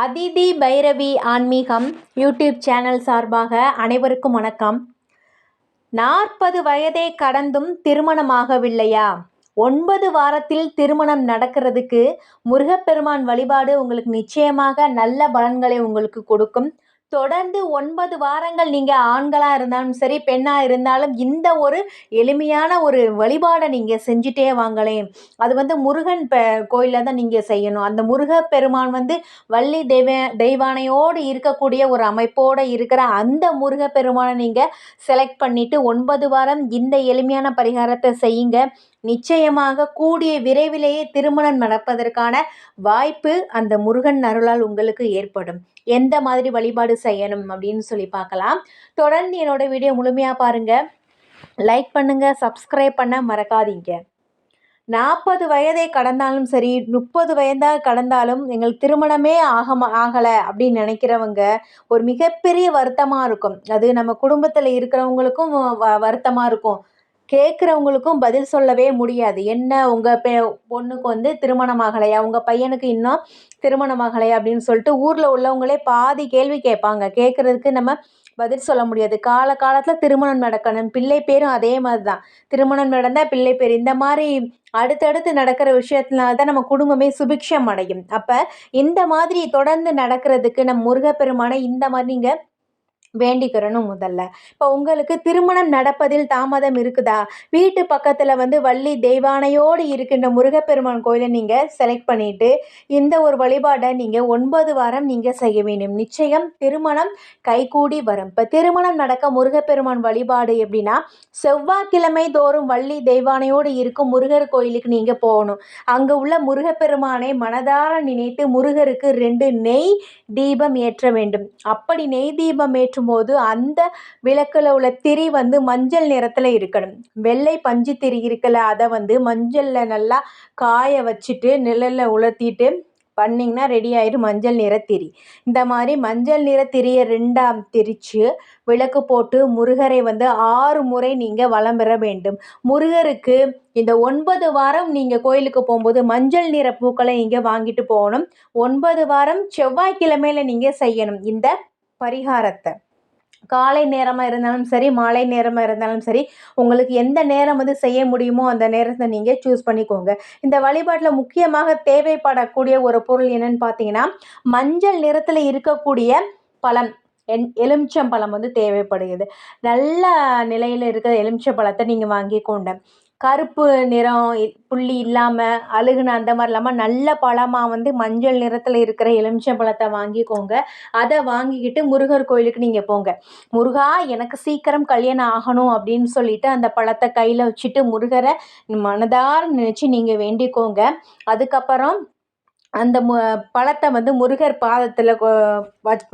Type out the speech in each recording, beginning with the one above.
அதிதி பைரவி ஆன்மீகம் YouTube channel சார்பாக அனைவருக்கும் வணக்கம். நாற்பது வயதை கடந்தும் திருமணமாகவில்லையா? ஒன்பது வாரத்தில் திருமணம் நடக்கிறதுக்கு முருகப்பெருமான் வழிபாடு உங்களுக்கு நிச்சயமாக நல்ல பலன்களை உங்களுக்கு கொடுக்கும். தொடர்ந்து ஒன்பது வாரங்கள் நீங்கள் ஆண்களாக இருந்தாலும் சரி பெண்ணாக இருந்தாலும் இந்த ஒரு எளிமையான ஒரு வழிபாடை நீங்கள் செஞ்சுட்டே வாங்களேன். அது வந்து முருகன் பெ கோயிலில் தான் நீங்கள் செய்யணும். அந்த முருக பெருமான் வந்து வள்ளி தெய்வ தெய்வானையோடு இருக்கக்கூடிய ஒரு அமைப்போடு இருக்கிற அந்த முருக பெருமானை நீங்கள் செலக்ட் பண்ணிவிட்டு ஒன்பது வாரம் இந்த எளிமையான பரிகாரத்தை செய்யுங்க. நிச்சயமாக கூடிய விரைவிலேயே திருமணம் நடப்பதற்கான வாய்ப்பு அந்த முருகன் அருளால் உங்களுக்கு ஏற்படும். எந்த மாதிரி வழிபாடு செய்யணும் அப்படின்னு சொல்லி பார்க்கலாம். தொடர்ந்து என்னோட வீடியோ முழுமையாக பாருங்கள் லைக் பண்ணுங்கள் சப்ஸ்கிரைப் பண்ண மறக்காதீங்க. நாற்பது வயதை கடந்தாலும் சரி முப்பது வயதாக கடந்தாலும் எங்களுக்கு திருமணமே ஆக ஆகலை அப்படின்னு நினைக்கிறவங்க ஒரு மிகப்பெரிய வருத்தமாக இருக்கும். அது நம்ம குடும்பத்தில் இருக்கிறவங்களுக்கும் வ வருத்தமாக இருக்கும். கேட்குறவங்களுக்கும் பதில் சொல்லவே முடியாது. என்ன உங்கள் பெ பொண்ணுக்கு வந்து திருமணமாகலையா? உங்கள் பையனுக்கு இன்னும் திருமணமாகலையா? அப்படின்னு சொல்லிட்டு ஊரில் உள்ளவங்களே பாதி கேள்வி கேட்பாங்க. கேட்குறதுக்கு நம்ம பதில் சொல்ல முடியாது. கால காலத்தில் திருமணம் நடக்கணும். பிள்ளை பேரும் அதே மாதிரி தான் திருமணம் நடந்தால் பிள்ளை பேர். இந்த மாதிரி அடுத்தடுத்து நடக்கிற விஷயத்தினால தான் நம்ம குடும்பமே சுபிக்ஷம் அடையும். அப்போ இந்த மாதிரி தொடர்ந்து நடக்கிறதுக்கு நம் முருகப்பெருமானை இந்த மாதிரி நீங்கள் வேண்டிக்கிறணும் முதல்ல. இப்போ உங்களுக்கு திருமணம் நடப்பதில் தாமதம் இருக்குதா? வீட்டு பக்கத்தில் வந்து வள்ளி தெய்வானையோடு இருக்கின்ற முருகப்பெருமான் கோயிலை நீங்கள் செலக்ட் பண்ணிவிட்டு இந்த ஒரு வழிபாடை நீங்கள் ஒன்பது வாரம் நீங்கள் செய்ய வேண்டும். நிச்சயம் திருமணம் கைகூடி வரும். இப்போ திருமணம் நடக்க முருகப்பெருமான் வழிபாடு எப்படின்னா செவ்வாய்க்கிழமை தோறும் வள்ளி தெய்வானையோடு இருக்கும் முருகர் கோயிலுக்கு நீங்கள் போகணும். அங்கே உள்ள முருகப்பெருமானை மனதார நினைத்து முருகருக்கு ரெண்டு நெய் தீபம் ஏற்ற வேண்டும். அப்படி நெய் தீபம் ஏற்றும் போது அந்த விளக்கில் உள்ள திரி வந்து மஞ்சள் நிறத்தில் இருக்கணும். வெள்ளை பஞ்சு திரி இருக்கல அதை வந்து மஞ்சளில் நல்லா காய வச்சுட்டு நிழலில் உலர்த்திட்டு பண்ணிங்கன்னா ரெடி ஆயிடும் மஞ்சள் நிற திரி. இந்த மாதிரி மஞ்சள் நிற திரியை ரெண்டாம் திரித்து விளக்கு போட்டு முருகரை வந்து ஆறு முறை நீங்கள் வளம் பெற வேண்டும். முருகருக்கு இந்த ஒன்பது வாரம் நீங்கள் கோயிலுக்கு போகும்போது மஞ்சள் நிற பூக்களை இங்கே வாங்கிட்டு போகணும். ஒன்பது வாரம் செவ்வாய்க்கிழமையில் நீங்கள் செய்யணும். இந்த பரிகாரத்தை. காலை நேரமாக இருந்தாலும் சரி மாலை நேரமாக இருந்தாலும் சரி உங்களுக்கு எந்த நேரம் வந்து செய்ய முடியுமோ அந்த நேரத்தை நீங்கள் சூஸ் பண்ணிக்கோங்க. இந்த வழிபாட்டில் முக்கியமாக தேவைப்படக்கூடிய ஒரு பொருள் என்னன்னு பார்த்தீங்கன்னா மஞ்சள் நிறத்தில் இருக்கக்கூடிய பழம். என் எலுமிச்சம்பழம் வந்து தேவைப்படுகிறது. நல்ல நிலையில் இருக்கிற எலுமிச்சம்பழத்தை நீங்கள் வாங்கி கொண்ட கருப்பு நிறம் புள்ளி இல்லாமல் அழுகுன அந்த மாதிரி இல்லாமல் நல்ல பழமாக வந்து மஞ்சள் நிறத்தில் இருக்கிற எலுமிச்சம்பழத்தை வாங்கிக்கோங்க. அதை வாங்கிக்கிட்டு முருகர் கோயிலுக்கு நீங்கள் போங்க. முருகா எனக்கு சீக்கிரம் கல்யாணம் ஆகணும் அப்படின்னு சொல்லிட்டு அந்த பழத்தை கையில் வச்சுட்டு முருகரை மனதார நினச்சி நீங்கள் வேண்டிக்கோங்க. அதுக்கப்புறம் அந்த மு பழத்தை வந்து முருகர் பாதத்தில்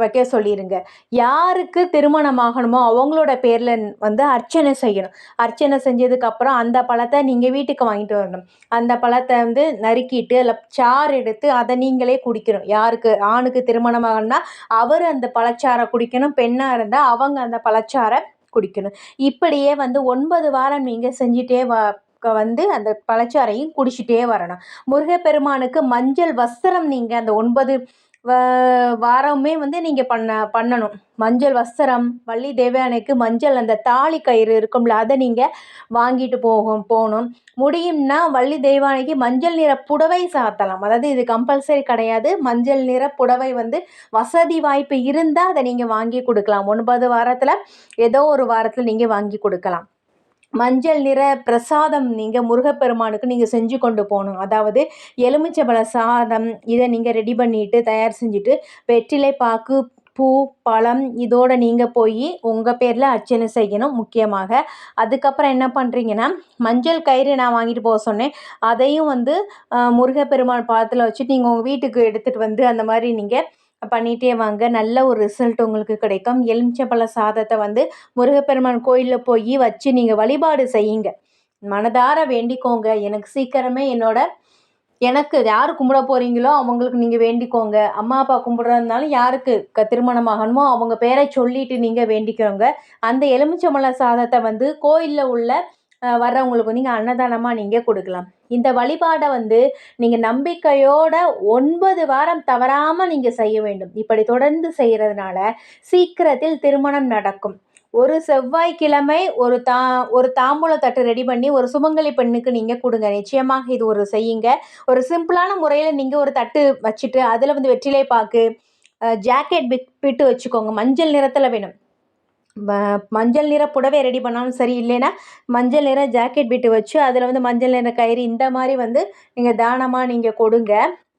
வைக்க சொல்லிடுங்க யாருக்கு திருமணம் ஆகணுமோ அவங்களோட பேரில் வந்து அர்ச்சனை செய்யணும். அர்ச்சனை செஞ்சதுக்கப்புறம் அந்த பழத்தை நீங்கள் வீட்டுக்கு வாங்கிட்டு வரணும். அந்த பழத்தை வந்து நறுக்கிட்டு அதில் சாறு எடுத்து அதை நீங்களே குடிக்கணும். யாருக்கு ஆணுக்கு திருமணம் ஆகணும்னா அவர் அந்த பழச்சாரை குடிக்கணும். பெண்ணாக இருந்தால் அவங்க அந்த பழச்சாரை குடிக்கணும். இப்படியே வந்து ஒன்பது வாரம் நீங்கள் செஞ்சிட்டே வா வந்து அந்த பழச்சாறையும் குடிச்சிட்டே வரணும். முருகப்பெருமானுக்கு மஞ்சள் வஸ்திரம் நீங்கள் அந்த ஒன்பது வாரமே வந்து நீங்கள் பண்ண பண்ணணும். மஞ்சள் வஸ்திரம் வள்ளி தேவயானைக்கு மஞ்சள் அந்த தாலி கயிறு இருக்கும்ல அதை நீங்கள் வாங்கிட்டு போகும் போகணும். முடியும்னா வள்ளி தெய்வானைக்கு மஞ்சள் நிற புடவை சாத்தலாம். அதாவது இது கம்பல்சரி கிடையாது. மஞ்சள் நிற புடவை வந்து வசதி வாய்ப்பு இருந்தால் அதை நீங்கள் வாங்கி கொடுக்கலாம். ஒன்பது வாரத்தில் ஏதோ ஒரு வாரத்தில் நீங்கள் வாங்கி கொடுக்கலாம். மஞ்சள் நிற பிரசாதம் நீங்கள் முருகப்பெருமானுக்கு நீங்கள் செஞ்சு கொண்டு போகணும். அதாவது எலுமிச்சபழ சாதம் இதை நீங்கள் ரெடி பண்ணிவிட்டு தயார் செஞ்சுட்டு வெற்றிலை பாக்கு பூ பழம் இதோடு நீங்கள் போய் உங்கள் பேரில் அர்ச்சனை செய்யணும் முக்கியமாக. அதுக்கப்புறம் என்ன பண்ணுறீங்கன்னா மஞ்சள் கயிறு நான் வாங்கிட்டு போக சொன்னேன். அதையும் வந்து முருகப்பெருமான் பாதத்தில் வச்சுட்டு நீங்கள் உங்கள் வீட்டுக்கு எடுத்துகிட்டு வந்து அந்த மாதிரி நீங்கள் பண்ணிகிட்டே வாங்க. நல்ல ஒரு ரிசல்ட் உங்களுக்கு கிடைக்கும். எலுமிச்சம்பழ சாதத்தை வந்து முருகப்பெருமான் கோயிலில் போய் வச்சு நீங்கள் வழிபாடு செய்யுங்க. மனதார வேண்டிக்கோங்க. எனக்கு சீக்கிரமே என்னோட எனக்கு யார் கும்பிட போகிறீங்களோ அவங்களுக்கு நீங்கள் வேண்டிக்கோங்க. அம்மா அப்பா கும்பிட்றதுனாலும் யாருக்கு க திருமணமாகணுமோ அவங்க பேரை சொல்லிட்டு நீங்கள் வேண்டிக்கோங்க. அந்த எலுமிச்சம்பழ சாதத்தை வந்து கோயிலில் உள்ள வர்றவங்களுக்கு நீங்கள் அன்னதானமாக நீங்கள் கொடுக்கலாம். இந்த வழிபாடை வந்து நீங்கள் நம்பிக்கையோட ஒன்பது வாரம் தவறாமல் நீங்கள் செய்ய வேண்டும். இப்படி தொடர்ந்து செய்கிறதுனால சீக்கிரத்தில் திருமணம் நடக்கும். ஒரு செவ்வாய்க்கிழமை ஒரு தா ஒரு தாம்பூல தட்டு ரெடி பண்ணி ஒரு சுமங்கலி பெண்ணுக்கு நீங்கள் கொடுங்க. நிச்சயமாக இது ஒரு செய்யுங்க. ஒரு சிம்பிளான முறையில் நீங்கள் ஒரு தட்டு வச்சுட்டு அதில் வந்து வெற்றிலை பாக்கு ஜாக்கெட் பிட் பிட்டு வச்சுக்கோங்க. மஞ்சள் நிறத்தில் வேணும். மஞ்சள் நிற புடவை ரெடி பண்ணாலும் சரி இல்லைன்னா மஞ்சள் நிற ஜாக்கெட் பிட்டு வச்சு அதில் வந்து மஞ்சள் நிற கயிறு இந்த மாதிரி வந்து நீங்கள் தானமாக நீங்கள் கொடுங்க.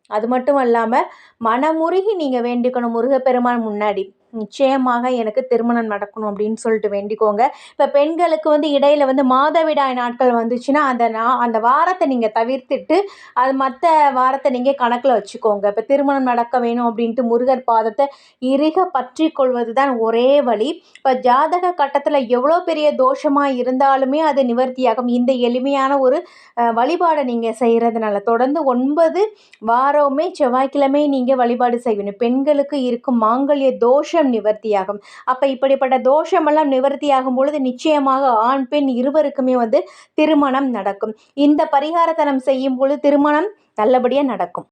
அது மட்டும் இல்லாமல் மனமுருகி நீங்கள் வேண்டிக்கணும் முருகப்பெருமான் முன்னாடி. நிச்சயமாக எனக்கு திருமணம் நடக்கணும் அப்படின்னு சொல்லிட்டு வேண்டிக்கோங்க. இப்போ பெண்களுக்கு வந்து இடையில் வந்து மாதவிடாய் நாட்கள் வந்துச்சுன்னா அந்த நா அந்த வாரத்தை நீங்கள் தவிர்த்துட்டு அது மற்ற வாரத்தை நீங்கள் கணக்கில் வச்சுக்கோங்க. இப்போ திருமணம் நடக்க வேணும் அப்படின்ட்டு முருகர் பாதத்தை இறுக பற்றி கொள்வது தான் ஒரே வழி. இப்போ ஜாதக கட்டத்தில் எவ்வளோ பெரிய தோஷமாக இருந்தாலுமே அது நிவர்த்தியாகும். இந்த எளிமையான ஒரு வழிபாடை நீங்கள் செய்கிறதுனால தொடர்ந்து ஒன்பது வாரமே செவ்வாய்க்கிழமை நீங்கள் வழிபாடு செய்யணும். பெண்களுக்கு இருக்கும் மாங்கல்ய தோஷம் நிவர்த்தியாகும். அப்போ இப்படிப்பட்ட தோஷமெல்லாம் நிவர்த்தியாகும் பொழுது நிச்சயமாக ஆண் பெண் இருவருக்குமே வந்து திருமணம் நடக்கும். இந்த பரிகாரத்தை நம்ம செய்யும் பொழுது திருமணம் நல்லபடியாக நடக்கும்.